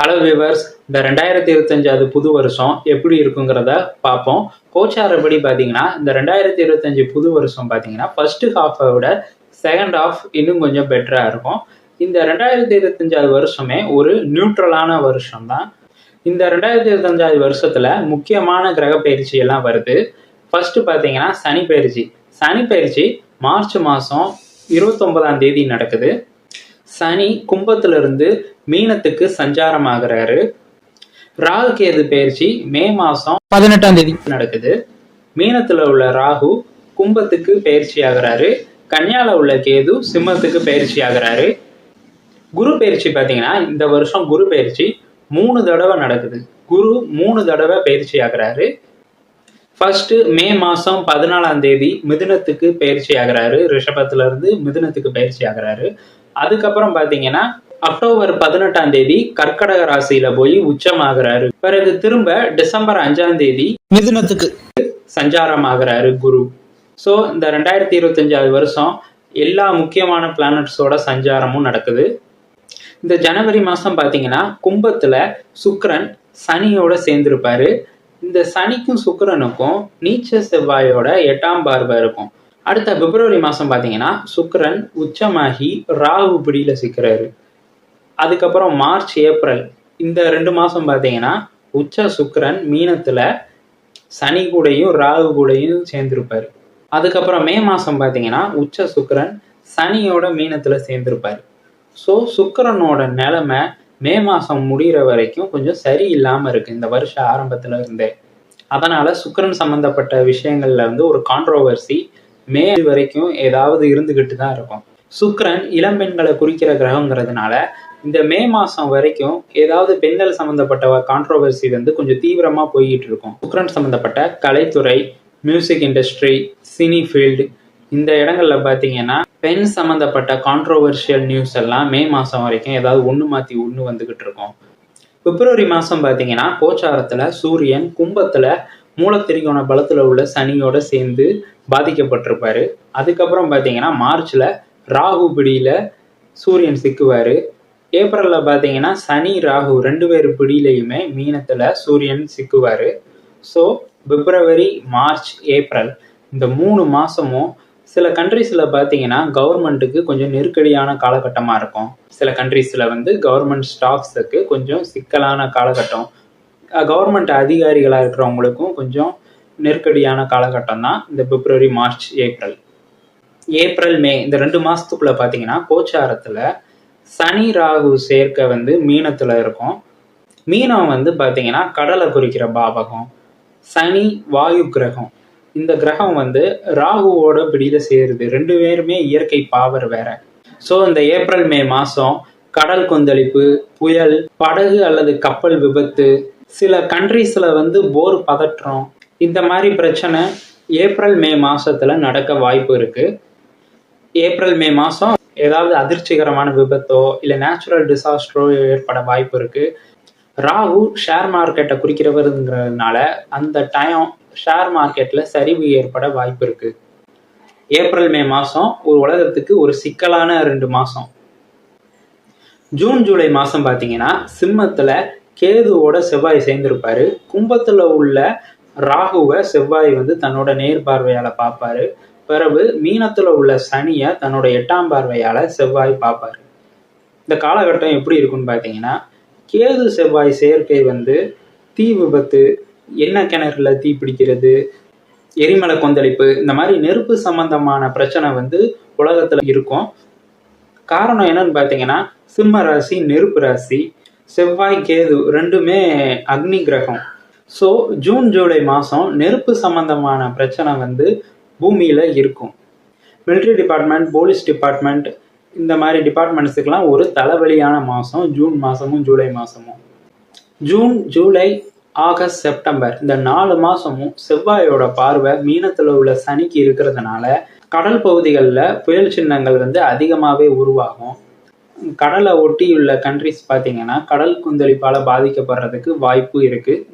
Hello viewers இந்த ரெண்டாயிரத்தி இருபத்தஞ்சாவது புது வருஷம் எப்படி இருக்குங்கிறத பார்ப்போம். கோச்சாரப்படி பார்த்தீங்கன்னா இந்த ரெண்டாயிரத்தி இருபத்தஞ்சு புது வருஷம் பார்த்தீங்கன்னா ஃபர்ஸ்ட் ஹாஃபை விட செகண்ட் ஹாஃப் இன்னும் கொஞ்சம் பெட்டராக இருக்கும். இந்த ரெண்டாயிரத்தி இருபத்தஞ்சாவது வருஷமே ஒரு நியூட்ரலான வருஷம் தான். இந்த ரெண்டாயிரத்தி இருபத்தஞ்சாவது வருஷத்தில் முக்கியமான கிரக பயிற்சி எல்லாம் வருது. ஃபர்ஸ்ட் பார்த்தீங்கன்னா சனி பயிற்சி. சனி பயிற்சி மார்ச் மாதம் இருபத்தொன்பதாம் தேதி நடக்குது. சனி கும்பத்திலிருந்து மீனத்துக்கு சஞ்சாரம் ஆகுறாரு ராகு கேது பயிற்சி மே மாசம் பதினெட்டாம் தேதி. நடக்குது. மீனத்துல உள்ள ராகு கும்பத்துக்கு பயிற்சி ஆகுறாரு கன்னியால உள்ள கேது சிம்மத்துக்கு பயிற்சி ஆகுறாரு குரு பயிற்சி பார்த்தீங்கன்னா இந்த வருஷம் குரு பயிற்சி மூணு தடவை நடக்குது. குரு மூணு தடவை பயிற்சி ஆகுறாரு ஃபர்ஸ்ட் மே மாசம் பதினாலாம் தேதி மிதுனத்துக்கு பயிற்சி ஆகுறாரு ரிஷபத்துல இருந்து மிதுனத்துக்கு பயிற்சி ஆகுறாரு அதுக்கப்புறம் பாத்தீங்கன்னா அக்டோபர் பதினெட்டாம் தேதி கர்க்கடக ராசியில போய் உச்சமாகிறாரு. பிறகு திரும்ப டிசம்பர் அஞ்சாம் தேதி மிதுனத்துக்கு. சஞ்சாரம் ஆகுறாரு குரு. ஸோ இந்த ரெண்டாயிரத்தி இருபத்தஞ்சாவது வருஷம் எல்லா முக்கியமான பிளானட்ஸோட சஞ்சாரமும் நடக்குது. இந்த ஜனவரி மாதம் பார்த்தீங்கன்னா கும்பத்தில் சுக்கிரன் சனியோட சேர்ந்திருப்பாரு. இந்த சனிக்கும் சுக்கிரனுக்கும் நீச்ச செவ்வாயோட எட்டாம் பார்வை இருக்கும். அடுத்த பிப்ரவரி மாதம் பார்த்தீங்கன்னா சுக்கரன் உச்சமாகி ராகு பிடியில் சிக்கிறாரு. அதுக்கப்புறம் மார்ச் ஏப்ரல் இந்த ரெண்டு மாதம் பார்த்தீங்கன்னா உச்ச சுக்கரன் மீனத்தில் சனி கூடையும் ராகு கூடையும் சேர்ந்திருப்பாரு. அதுக்கப்புறம் மே மாதம் பார்த்தீங்கன்னா உச்ச சுக்கிரன் சனியோட மீனத்தில் சேர்ந்துருப்பார். ஸோ சுக்கரனோட நிலைமை மே மாதம் முடிகிற வரைக்கும் கொஞ்சம் சரியில்லாமல் இருக்குது இந்த வருஷ ஆரம்பத்தில் இருந்தே. அதனால் சுக்கரன் சம்மந்தப்பட்ட விஷயங்களில் வந்து ஒரு கான்ட்ரோவர்சி மே வரைக்கும் ஏதாவது இருந்துக்கிட்டு தான் இருக்கும். சுக்கரன் இளம்பெண்களை குறிக்கிற கிரகங்கிறதுனால இந்த மே மாதம் வரைக்கும் ஏதாவது பெண்கள் சம்மந்தப்பட்ட கான்ட்ரோவர்சி வந்து கொஞ்சம் தீவிரமாக போய்கிட்டு இருக்கும். சுக்கிரன் சம்மந்தப்பட்ட கலைத்துறை மியூசிக் இண்டஸ்ட்ரி சினி ஃபீல்டு இந்த இடங்கள்ல பார்த்தீங்கன்னா பெண் சம்மந்தப்பட்ட கான்ட்ரோவர்ஷியல் நியூஸ் எல்லாம் மே மாதம் வரைக்கும் ஏதாவது ஒன்று மாற்றி ஒன்று வந்துக்கிட்டு இருக்கும். பிப்ரவரி மாதம் பார்த்தீங்கன்னா கோச்சாரத்தில் சூரியன் கும்பத்தில் மூலத்திரிகோண பலத்தில் உள்ள சனியோட சேர்ந்து பாதிக்கப்பட்டிருப்பாரு. அதுக்கப்புறம் பார்த்தீங்கன்னா மார்ச்சில் ராகு பிடியில் சூரியன் சிக்குவார். ஏப்ரலில் பார்த்தீங்கன்னா சனி ராகு ரெண்டு பேர் பிடியிலையுமே மீனத்தில் சூரியன் சிக்குவார். ஸோ பிப்ரவரி மார்ச் ஏப்ரல் இந்த மூணு மாதமும் சில கண்ட்ரீஸில் பார்த்தீங்கன்னா கவர்மெண்ட்டுக்கு கொஞ்சம் நெருக்கடியான காலகட்டமாக இருக்கும். சில கண்ட்ரீஸில் வந்து கவர்மெண்ட் ஸ்டாஃப்ஸுக்கு கொஞ்சம் சிக்கலான காலகட்டம். கவர்மெண்ட் அதிகாரிகளாக இருக்கிறவங்களுக்கும் கொஞ்சம் நெருக்கடியான காலகட்டம் தான் இந்த February March April. April May இந்த ரெண்டு மாதத்துக்குள்ளே பார்த்தீங்கன்னா கோச்சாரத்தில் சனி ராகு சேர்க்கை வந்து மீனத்தில் இருக்கும். மீனம் வந்து பார்த்தீங்கன்னா கடலை குறிக்கிற பாவகம் சனி வாயு கிரகம். இந்த கிரகம் வந்து ராகுவோட பிடியில் சேருது. ரெண்டு பேருமே இயற்கை பாவர் வேற. ஸோ இந்த ஏப்ரல் மே மாதம் கடல் கொந்தளிப்பு புயல் படகு அல்லது கப்பல் விபத்து சில கண்ட்ரீஸில் வந்து போர் பதற்றம் இந்த மாதிரி பிரச்சனை ஏப்ரல் மே மாசத்துல நடக்க வாய்ப்பு இருக்கு. ஏப்ரல் மே மாதம் ஏதாவது அதிர்ச்சிகரமான விபத்தோ இல்லை நேச்சுரல் டிசாஸ்டரோ ஏற்பட வாய்ப்பு இருக்கு. ராகு ஷேர் மார்க்கெட்டை குறிக்கிறவருங்கிறதுனால அந்த டைம் ஷேர் மார்க்கெட்டில் சரிவு ஏற்பட வாய்ப்பு இருக்கு. ஏப்ரல் மே மாதம் ஒரு உலகத்துக்கு ஒரு சிக்கலான ரெண்டு மாதம் ஜூன் ஜூலை மாதம் பார்த்தீங்கன்னா சிம்மத்தில் கேதுவோட செவ்வாய் சேர்ந்திருப்பாரு. கும்பத்தில் உள்ள ராகுவை செவ்வாய் வந்து தன்னோட நேர் பார்வையால் பார்ப்பாரு. பிறகு மீனத்தில் உள்ள சனியை தன்னோட எட்டாம் பார்வையால் செவ்வாய் பார்ப்பாரு. இந்த காலகட்டம் எப்படி இருக்குன்னு பார்த்தீங்கன்னா கேது செவ்வாய் சேர்க்கை வந்து தீ விபத்து எண்ணெய் கிணறுல தீ பிடிக்கிறது எரிமலை கொந்தளிப்பு இந்த மாதிரி நெருப்பு சம்பந்தமான பிரச்சனை வந்து உலகத்துல இருக்கும். காரணம் என்னன்னு பார்த்தீங்கன்னா சிம்ம ராசி நெருப்பு ராசி செவ்வாய் கேது ரெண்டுமே அக்னி கிரகம். ஸோ ஜூன் ஜூலை மாதம் நெருப்பு சம்பந்தமான பிரச்சனை வந்து பூமியில் இருக்கும். மிலிட்ரி டிபார்ட்மெண்ட் போலீஸ் டிபார்ட்மெண்ட் இந்த மாதிரி டிபார்ட்மெண்ட்ஸுக்கெல்லாம் ஒரு தலைவலியான மாதம் ஜூன் மாதமும் ஜூலை மாதமும் ஜூன் ஜூலை ஆகஸ்ட் செப்டம்பர் இந்த நாலு மாதமும் செவ்வாயோட பார்வை மீனத்தில் உள்ள சனிக்கு இருக்கிறதுனால கடல் பகுதிகளில் புயல் சின்னங்கள் வந்து அதிகமாகவே உருவாகும். கடலை ஒட்டியுள்ள கண்ட்ரிஸ் பார்த்தீங்கன்னா கடல் கொந்தளிப்பால் பாதிக்கப்படுறதுக்கு வாய்ப்பு இருக்குது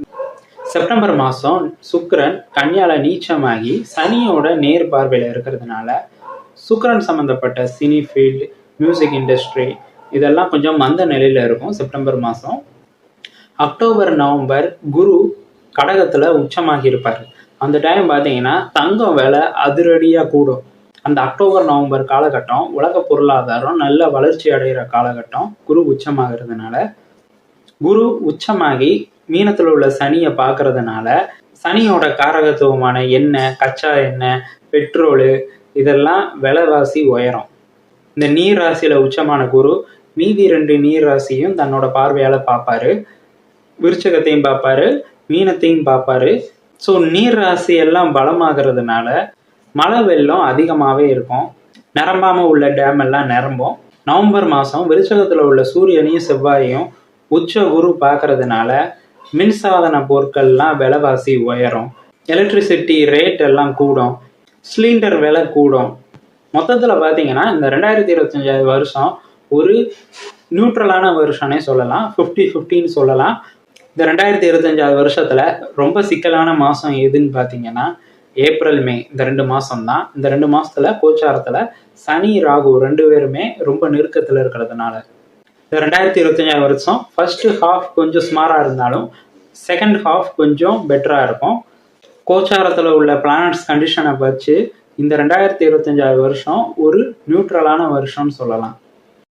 செப்டம்பர் மாதம் சுக்கரன் கன்னியால நீச்சமாகி சனியோட நேர் பார்வையில் இருக்கிறதுனால சுக்கரன் சம்மந்தப்பட்ட சினி ஃபீல்டு மியூசிக் இண்டஸ்ட்ரி இதெல்லாம் கொஞ்சம் மந்த நிலையில் இருக்கும் செப்டம்பர் மாதம் அக்டோபர் நவம்பர் குரு கடகத்தில் உச்சமாகி இருப்பார். அந்த டைம் பார்த்தீங்கன்னா தங்கம் விலை அதிரடியாக கூடும். அந்த அக்டோபர் நவம்பர் காலகட்டம் உலக பொருளாதாரம் நல்ல வளர்ச்சி அடைகிற காலகட்டம். குரு உச்சமாகிறதுனால குரு உச்சமாகி மீனத்தில் உள்ள சனியை பார்க்கறதுனால சனியோட காரகத்துவமான எண்ணெய் கச்சா எண்ணெய் பெட்ரோலு இதெல்லாம் விலைவாசி உயரும். இந்த நீர் ராசியில் உச்சமான குரு மீதி ரெண்டு நீர் ராசியும் தன்னோட பார்வையால் பார்ப்பாரு விருச்சகத்தையும் பார்ப்பாரு மீனத்தையும் பார்ப்பாரு ஸோ நீர் ராசி எல்லாம் பலமாகிறதுனால மழை வெள்ளம் அதிகமாகவே இருக்கும். நிரம்பாமல் உள்ள டேம் எல்லாம் நிரம்பும். நவம்பர் மாதம் விருச்சகத்தில் உள்ள சூரியனையும் செவ்வாயும் உச்ச குரு பார்க்கறதுனால மின்சாதன பொருட்கள்லாம் விலைவாசி உயரும். எலக்ட்ரிசிட்டி ரேட் எல்லாம் கூடும். சிலிண்டர் விலை கூடும். மொத்தத்தில் பார்த்தீங்கன்னா இந்த ரெண்டாயிரத்தி இருபத்தஞ்சாவது வருஷம் ஒரு நியூட்ரலான வருஷம்னே சொல்லலாம். ஃபிஃப்டி ஃபிஃப்டின்னு சொல்லலாம். இந்த ரெண்டாயிரத்தி இருபத்தஞ்சாவது வருஷத்தில் ரொம்ப சிக்கலான மாதம் எதுன்னு பார்த்தீங்கன்னா ஏப்ரல் மே இந்த ரெண்டு மாதம் தான் இந்த ரெண்டு மாதத்தில் கோச்சாரத்தில் சனி ராகு ரெண்டு பேருமே ரொம்ப நெருக்கத்தில் இருக்கிறதுனால. இந்த ரெண்டாயிரத்தி இருபத்தஞ்சாவது வருஷம் ஃபர்ஸ்ட் ஹாஃப் கொஞ்சம் ஸ்மாராக இருந்தாலும் செகண்ட் ஹாஃப் கொஞ்சம் பெட்டராக இருக்கும். கோச்சாரத்தில் உள்ள பிளானட்ஸ் கண்டிஷனை வச்சு இந்த ரெண்டாயிரத்தி இருபத்தஞ்சாவது வருஷம் ஒரு நியூட்ரலான வருஷம்னு சொல்லலாம்.